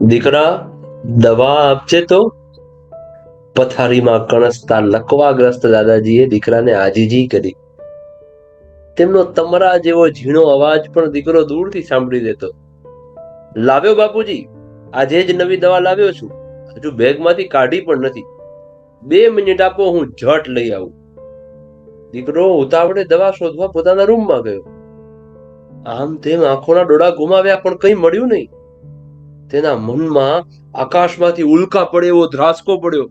દીકરા, દવા આપજે તો. પથારીમાં કણસતા લકવાગ્રસ્ત દાદાજીએ દીકરાને આજીજી કરી. તેમનો તમરા જેવો ઝીણો અવાજ પણ દીકરો દૂરથી સાંભળી દેતો લાવ્યો બાપુજી, આજે જ નવી દવા લાવ્યો છું. હજુ બેગમાંથી કાઢી પણ નથી. બે મિનિટ આપો, હું ઝટ લઈ આવું. દીકરો ઉતાવળે દવા શોધવા પોતાના રૂમમાં ગયો. આમ તેમ આંખોના ડોળા ગુમાવ્યા પણ કંઈ મળ્યું નહીં. તેના મનમાં આકાશમાંથી ઉલ્કા પડે એવો ધ્રાસકો પડ્યો.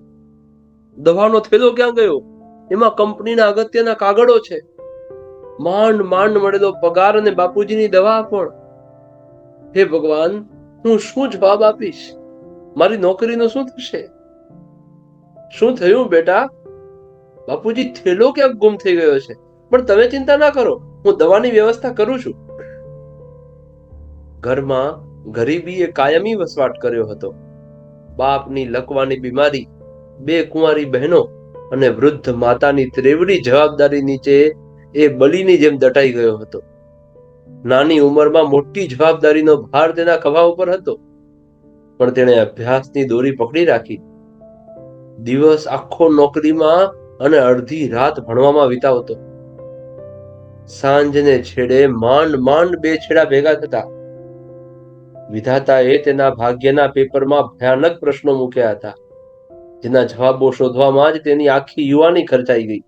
દવાનો થેલો ક્યાં ગયો? એમાં કંપનીના અગત્યના કાગળો છે. માંડ માંડ મળેલો પગાર અને બાપુજીની દવા પણ. હે ભગવાન, હું શું જવાબ આપીશ? મારી નોકરીનું શું થશે? શું થયું બેટા? બાપુજી, થેલો ક્યાંક ગુમ થઈ ગયો છે. પણ તમે ચિંતા ના કરો. હું દવાની વ્યવસ્થા કરું છું. ઘરમાં ગરીબીએ કાયમી વસવાટ કર્યો હતો. બાપની લકવાની બીમારી, બે કુંવારી બહેનો અને વૃદ્ધ માતાની ત્રેવડી જવાબદારી નીચે એ બલીની જેમ દટાઈ ગયો હતો. નાની ઉંમરમાં મોટી જવાબદારીનો ભાર તેના ખભા ઉપર હતો. પણ તેણે અભ્યાસની દોરી પકડી રાખી. દિવસ આખો નોકરીમાં અને અડધી રાત ભણવામાં વિતાવતો. સાંજને છેડે માંડ માંડ બે છેડા ભેગા થતા વિધાતાએ તેના ભાગ્યના પેપરમાં ભયાનક પ્રશ્નો મૂક્યા હતા. જેના જવાબો શોધવામાં જ તેની આખી યુવાની ખર્ચાઈ ગઈ.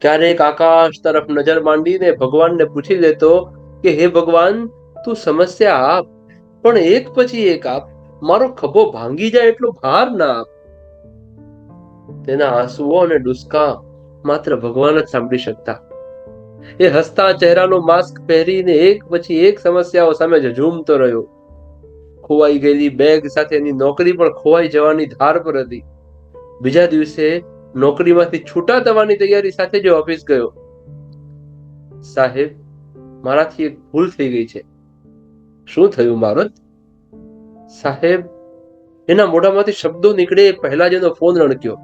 ક્યારેક આકાશ તરફ નજર માંડીને ભગવાનને પૂછી લેતો કે, હે ભગવાન, તું સમસ્યા આપ, પણ એક પછી એક આપ, મારો ખભો ભાંગી જાય એટલો ભાર ના આપ. તેના આંસુઓ અને ડુસકા માત્ર ભગવાન જ સાંભળી શકતા. એ હસતા ચહેરાનો માસ્ક પહેરીને એક પછી એક સમસ્યાઓ સામે ઝઝૂમતો રહ્યો. ખોવાઈ ગયેલી બેગ સાથે એની નોકરી પણ ખોવાઈ જવાની ધાર પર હતી. બીજા દિવસે નોકરીમાંથી છૂટા થવાની તૈયારી સાથે જ ઓફિસ ગયો. સાહેબ, મારાથી એક ભૂલ થઈ ગઈ છે. શું થયું મારત સાહેબ, એના મોઢામાંથી શબ્દો નીકળે પહેલા જ એનો ફોન રણક્યો.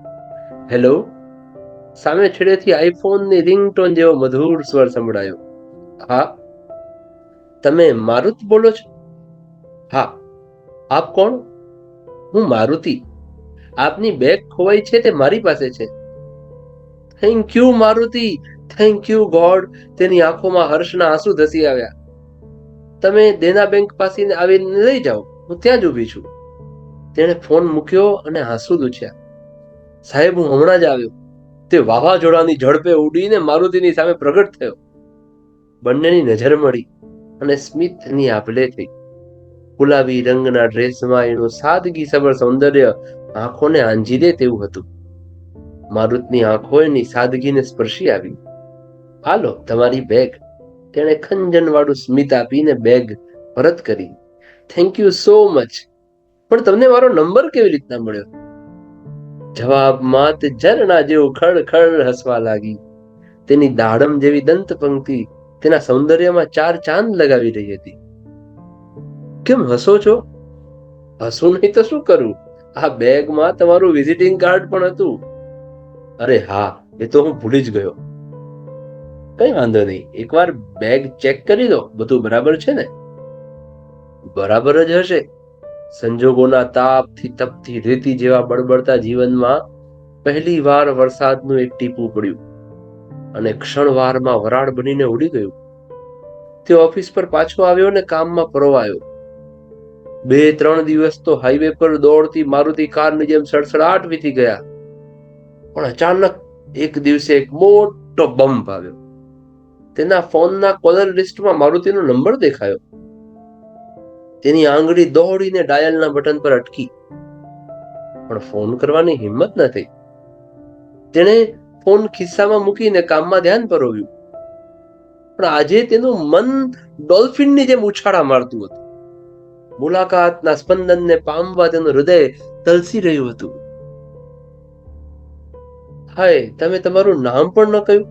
હેલો સામે છેડેથી આઈફોનની રિંગટોન જેવો મધુર સ્વર સંભળાયો. હા. તમે મારુત બોલો છો? હા. આપ કોણ? હું મારુતિ. આપની બેગ ખોવાઈ છે તે મારી પાસે છે. Thank you Maruti. Thank you God તેની આંખોમાં હર્ષના આંસુ ધસી આવ્યા. તમે દેના બેંક પાસે આવીને લઈ જાઓ. હું ત્યાં જ ઊભી છું. તેણે ફોન મૂક્યો અને આંસુ લૂછ્યા સાહેબ, હું હમણાં જ આવ્યો. તે વાવાઝોડાની ઝડપે ઉડીને મારુતિની સામે પ્રગટ થયો. બંનેની નજર મળી અને સ્મિતની આપલે થઈ. ગુલાબી રંગના ડ્રેસમાં એનું સાદગી સબર સૌંદર્ય આંખોને આંજી દે તેવું હતું. મારુતની આંખો એની સાદગીને સ્પર્શી આવી. હાલો, તમારી બેગ તેણે ખંજન વાળું સ્મિત આપીને બેગ પરત કરી. થેન્ક યુ સો મચ પણ તમને મારો નંબર કેવી રીતના મળ્યો? જવાબમાં તે ઝરણા જેવું ખડખડ હસવા લાગી. તેની દાડમ જેવી દંત પંક્તિ તેના સૌંદર્યમાં ચાર ચાંદ લગાવી રહી હતી. કેમ હસો છો? હસું નહીં તો શું કરું? આ બેગમાં તમારું વિઝિટિંગ કાર્ડ પણ હતું. અરે હા, એ તો હું ભૂલી જ ગયો. કઈ વાંધો નહીં, એકવાર બેગ ચેક કરી દો બધું બરાબર છે ને? બરાબર જ હશે. સંજોગોના તાપથી તપથી રેતી જેવા બળબડતા જીવનમાં પહેલી વાર વરસાદનું એક ટીપું પડ્યું અને ક્ષણવારમાં વરાળ બનીને ઉડી ગયું. તે ઓફિસ પર પાછો આવ્યો ને કામમાં પરોવાયો. બે, ત્રણ દિવસ તો હાઈવે પર દોડતી, મારુતિ કારની જેમ સડસડાટ વીતી ગયા. પણ અચાનક એક દિવસે એક મોટો બમ્પ આવ્યો. તેના ફોનના કોલર લિસ્ટમાં મારુતિનો નંબર દેખાયો. તેની આંગળી દોડીને ડાયલના બટન પર અટકી. પણ ફોન કરવાની હિંમત ન થઈ. તેણે ફોન ખિસ્સામાં મૂકીને કામમાં ધ્યાન પરોવ્યું. પણ આજે તેનું મન ડોલ્ફિનની જેમ ઉછાળા મારતું હતું. મુલાકાતના સ્પંદનને પામવા તેનું હૃદય તલસી રહ્યું હતું. હાય, તમે તમારું નામ પણ ન કહ્યું?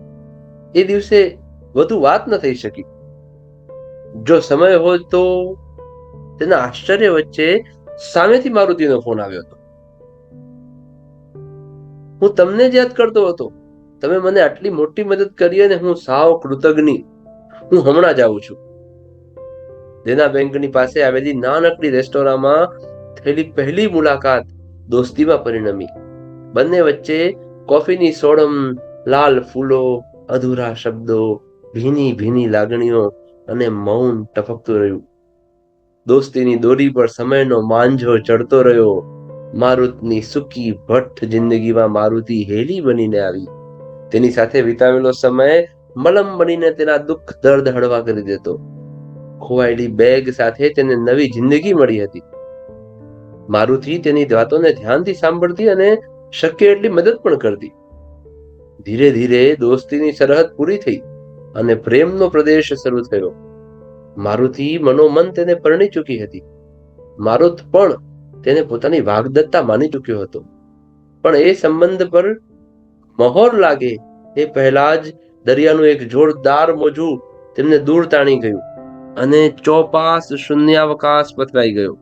એ દિવસે વધુ વાત ન થઈ શકી. જો સમય હોય તો તેના આશ્ચર્ય વચ્ચે સામેથી મારુતિનો ફોન આવ્યો હતો. હું તમને જ યાદ કરતો હતો. તમે મને આટલી મોટી મદદ કરી અને હું સાવ કૃતજ્ઞ. હું હમણાં જ આવું છું. દેના બેંકની પાસે આવેલી નાનકડી રેસ્ટોરાંમાં થયેલી પહેલી મુલાકાત દોસ્તીમાં પરિણમી. બંને વચ્ચે કોફીની સોડમ, લાલ ફૂલો, અધૂરા શબ્દો, ભીની ભીની લાગણીઓ અને મૌન ટપકતું રહ્યું. દોસ્તીની દોરી પર સમયનો માંજો ચડતો રહ્યો. મારુતની સુકી, ભઠ્ઠ જિંદગીમાં મારુતિ હેલી બનીને આવી. તેની સાથે વિતાવેલો સમય મલમ બનીને તેના દુઃખ દર્દ હળવા કરી દેતો. ખોવાયેલી બેગ સાથે તેને નવી જિંદગી મળી હતી. મારુતિ તેની વાતોને ધ્યાનથી સાંભળતી અને શક્ય એટલી મદદ પણ કરતી. ધીરે ધીરે દોસ્તીની સરહદ પૂરી થઈ અને પ્રેમનો પ્રદેશ શરૂ થયો. મારુતિ મનોમન તેને પરણી ચૂકી હતી. મારુત પણ તેને પોતાની વાગદત્તા માની ચૂક્યો હતો. પણ એ સંબંધ પર મહોર લાગે એ પહેલા જ દરિયાનું એક જોરદાર મોજું તેમને દૂર તાણી ગયું. અને ચોપાસ શૂન્યાવકાશ પથરાઈ ગયો.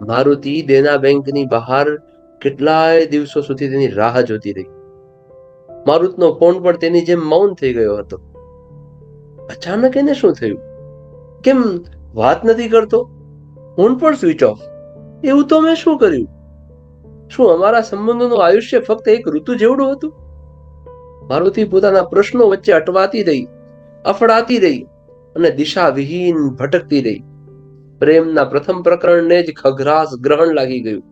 મારુતિ દેના બેંકની બહાર કેટલાય દિવસો સુધી તેની રાહ જોતી રહી. મારુતનો ફોન પણ તેની જેમ મૌન થઈ ગયો હતો. અચાનક એને શું થયું? કેમ વાત નથી કરતો? ફોન પણ સ્વિચ ઓફ. એવું તો મેં શું કર્યું? શું અમારા સંબંધોનું આયુષ્ય ફક્ત એક ઋતુ જેવડું હતું? મારુતિ પોતાના પ્રશ્નો વચ્ચે અટવાતી રહી, અફડાતી રહી અને દિશા વિહીન ભટકતી રહી. પ્રેમના પ્રથમ પ્રકરણને જ ખઘરાસ ગ્રહણ લાગી ગયું.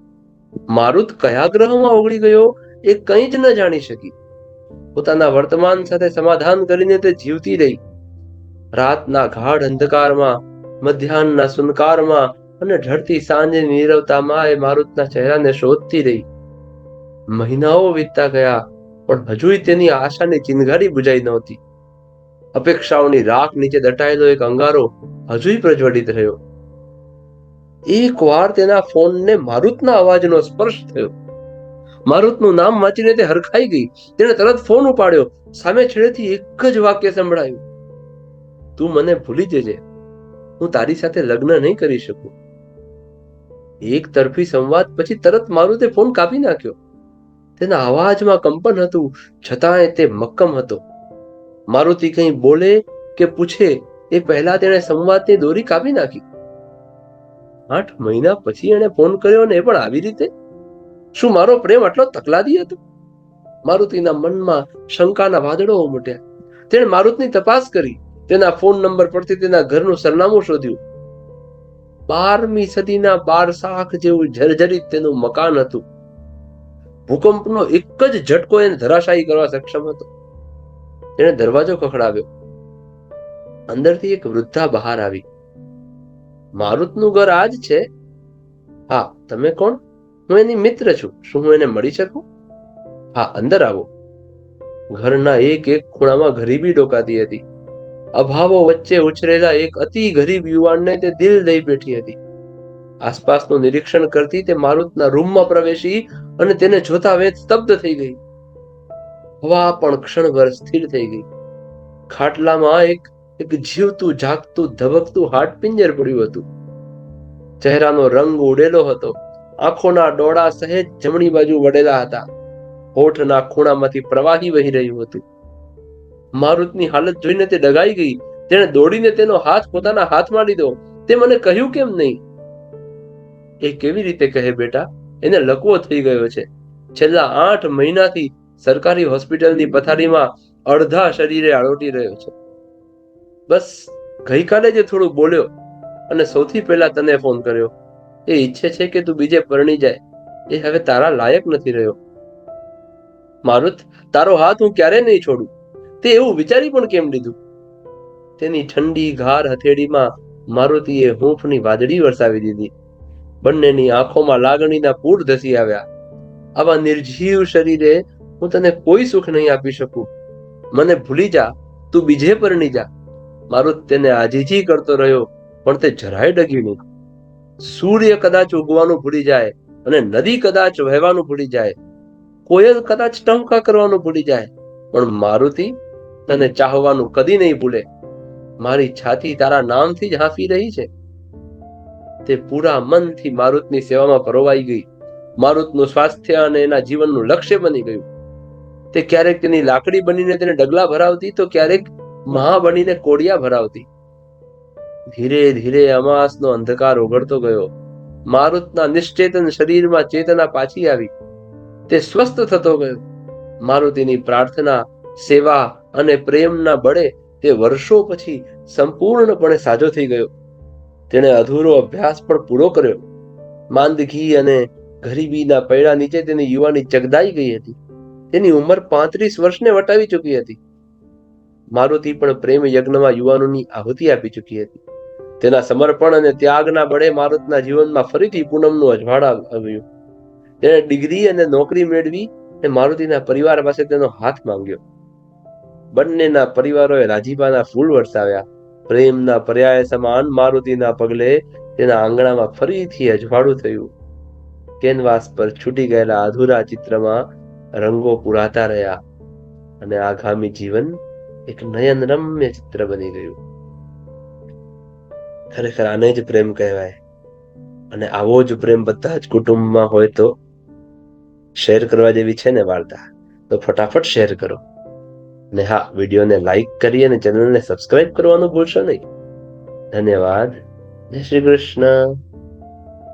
મારુત કયા ગ્રહમાં ઓગળી ગયો એ કંઈ જ ન જાણી શકી. પોતાના વર્તમાન સાથે સમાધાન કરીને તે જીવતી રહી. રાતના ગાઢ અંધકારમાં, મધ્યાહનના સુનકારમાં અને ઢળતી સાંજે નીરવતામાં એ મારુતના ચહેરાને શોધતી રહી. મહિનાઓ વીતતા ગયા, પણ હજુય તેની આશાની ચિનગારી બુજાઈ નહોતી. અપેક્ષાઓની રાખ નીચે દટાયેલો એક અંગારો હજુય પ્રજ્વલિત રહ્યો. એક વાર તેના ફોનને મારુતના અવાજનો સ્પર્શ થયો. મારુતનું નામ વાંચીને તે હરખાઈ ગઈ. તેણે તરત ફોન ઉપાડ્યો. સામે છેડેથી એક જ વાક્ય સંભળાયું. તું મને ભૂલી જજે. હું તારી સાથે લગ્ન નહીં કરી શકું. એક તરફી સંવાદ પછી તરત મારુતે ફોન કાપી નાખ્યો. તેના અવાજમાં કંપન હતું. છતાંય તે મક્કમ હતો. મારુતિ કંઈ બોલે કે પૂછે એ પહેલા તેણે સંવાદની દોરી કાપી નાખી. આઠ મહિના પછી એણે ફોન કર્યો ને એ પણ આવી રીતે? શું મારો પ્રેમ આટલો તકલાદી હતો? મારુતિના મનમાં શંકાના વાદળો ઉમટ્યા. તેણે મારુતની તપાસ કરી. તેના ફોન નંબર પરથી તેના ઘરનું સરનામું શોધ્યું. બારમી સદીના બાર શાખ જેવું જર્જરિત તેનું મકાન હતું. ભૂકંપનો એક જ ઝટકો એને ધરાશાયી કરવા સક્ષમ હતો. તેણે દરવાજો ખખડાવ્યો. અંદરથી એક વૃદ્ધા બહાર આવી. મારુતનું ઘર આ જ છે? હા, તમે કોણ? હું એની મિત્ર છું. શું હું એને મળી શકું? હા, અંદર આવો. ઘરના એક એક ખૂણામાં ગરીબી ડોકાતી હતી. અભાવો વચ્ચે ઉછરેલા એક અતિ ગરીબ યુવાનને તે દિલ દઈ બેઠી હતી. આસપાસનું નિરીક્ષણ કરતી તે મારુતના રૂમમાં પ્રવેશી અને તેને જોતા વેત સ્તબ્ધ થઈ ગઈ. હવા પણ ક્ષણભર સ્થિર થઈ ગઈ. ખાટલામાં એક એક જીવતું, જાગતું, ધબકતું હાડપિંજર પડ્યું હતું. ચહેરાનો રંગ ઉડેલો હતો. આંખોના ડોળા સહેજ જમણી બાજુ વળેલા હતા. હોઠના ખૂણામાંથી પ્રવાહી વહી રહ્યું હતું. મારુતની હાલત જોઈને તે ડગાઈ ગઈ. તેણે દોડીને તેનો હાથ પોતાના હાથમાં લીધો. તે મને કહ્યું કેમ નહીં? એ કેવી રીતે કહે બેટા? એને લકવો થઈ ગયો છે. છેલ્લા આઠ મહિનાથી સરકારી હોસ્પિટલની પથારીમાં અડધા શરીરે આળોટી રહ્યો છે. બસ, ગઈકાલે જે થોડું બોલ્યો અને સૌથી પહેલા તને ફોન કર્યો, એ ઈચ્છે છે કે તું બીજે પરણી જાય. એ હવે તારા લાયક નથી રહ્યો. મારુત, તારો હાથ હું ક્યારે નહીં છોડું? તે એવું વિચારી પણ કેમ લીધું? તેની ઠંડી ઘાર હથેળીમાં મારુતિએ હૂંફની વાદળી વરસાવી દીધી. બંનેની આંખોમાં લાગણીના પૂર ધસી આવ્યા. આવા નિર્જીવ શરીરે હું તને કોઈ સુખ નહીં આપી શકું. મને ભૂલી જા, તું બીજે પરણી જા. મારુત તેને આજીજી કરતો રહ્યો, પણ તે જરાય ડગ્યું નહીં. સૂર્ય કદાચ ઉગવાનું ભૂલી જાય અને નદી કદાચ વહેવાનું ભૂલી જાય. કોયલ કદાચ ટંકા કરવાનું ભૂલી જાય, પણ મારુતિ તને ચાહવાનું કદી નહીં ભૂલે. મારી છાતી તારા નામથી જ હાંફી રહી છે. તે પૂરા મનથી મારુતની સેવામાં પરોવાઈ ગઈ. મારુતનું સ્વાસ્થ્ય અને એના જીવનનું લક્ષ્ય બની ગયું. તે ક્યારેક તેની લાકડી બનીને તેને ડગલા ભરાવતી, તો ક્યારેક મહા બનીને કોડિયા ભરાવતી. ધીરે ધીરે અમાસનો અંધકાર ઓગળતો ગયો. મારુતના નિશ્ચેતન શરીરમાં ચેતના પાછી આવી. તે સ્વસ્થ થતો ગયો. મારુતિની પ્રાર્થના, સેવા અને પ્રેમના બળે તે વર્ષો પછી સંપૂર્ણપણે સાજો થઈ ગયો. તેણે અધૂરો અભ્યાસ પણ પૂરો કર્યો. માંદગી અને ગરીબીના પૈડા નીચે તેની યુવાની ચગદાઈ ગઈ હતી. તેની ઉંમર પાંત્રીસ વર્ષને વટાવી ચૂકી હતી. મારુતિ પણ પ્રેમ યજ્ઞમાં યુવાનોની આહુતિ આપી ચૂકી હતી. તેના સમર્પણ અને ત્યાગના બળે મારુતના જીવનમાં ફરીથી પૂનમનું અજવાળા આવ્યું. તેણે ડિગ્રી અને નોકરી મેળવી અને મારુતિના પરિવાર પાસે તેનો હાથ માંગ્યો. બંનેના પરિવારોએ રાજીપાના ફૂલ વરસાવ્યા. પ્રેમના પર્યાય સમાન મારુતિના પગલે તેના આંગણામાં ફરીથી અજવાળું થયું. કેનવાસ પર છૂટી ગયેલા અધૂરા ચિત્રમાં રંગો પુરાતા રહ્યા અને આગામી જીવન એક નયનરમ્ય ચિત્ર બની ગયું. ખરેખર આને જ પ્રેમ કહેવાય. અને આવો જ પ્રેમ બધા જ કુટુંબમાં હોય તો શેર કરવા જેવી છે ને વાર્તા? તો ફટાફટ શેર કરો. અને હા, વિડીયોને લાઈક કરી અને ચેનલને સબસ્ક્રાઇબ કરવાનું ભૂલશો નહીં. ધન્યવાદ. જય શ્રી કૃષ્ણ.